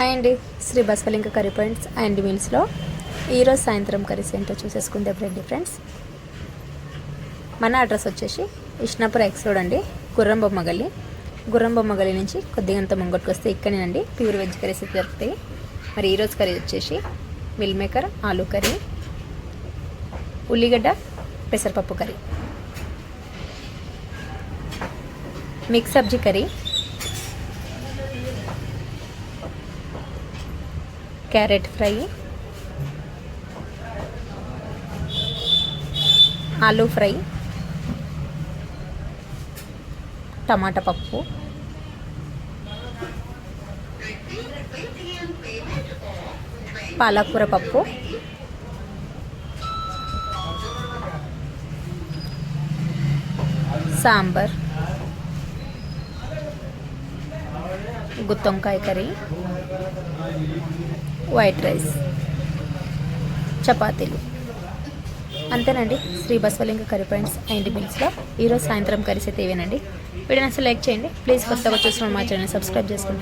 Hi అండి. Sri Basvalinga curry points and మీల్స్లో ఈరోజు సాయంత్రం కర్రీస్ ఏంటో చూసేసుకుంటే రండి ఫ్రెండ్స్? మన అడ్రస్ వచ్చేసి ఇష్నాపుర ఎక్స్ రోడ్ అండి గుర్రం బొమ్మ గల్లి గుర్రం బొమ్మ గల్లి నుంచి కొద్దిగంత ముంగట్కి వస్తే ఇక్కడేనండి ప్యూర్ వెజ్ కర్రీస్ దొరుకుతాయి మరి ఈరోజు కర్రీ వచ్చేసి మిల్ మేకర్ ఆలూ కర్రీ ఉల్లిగడ్డ పెసరపప్పు curry. Mix sabzi curry carrot fry aloo fry టమాటా పప్పు పాలకూర పప్పు సాంబార్. గుత్తొంకాయ కర్రీ వైట్ రైస్ చపాతీలు. అంతేనండి. Sri Basvalinga curry points and మిల్స్లో ఈరోజు సాయంత్రం కర్రీస్ అయితే ఇవేనండి. వీడియో అసలు లైక్ చేయండి. ప్లీజ్ కొత్తగా చూసిన మా ఛానల్ సబ్స్క్రైబ్ చేసుకుంటారు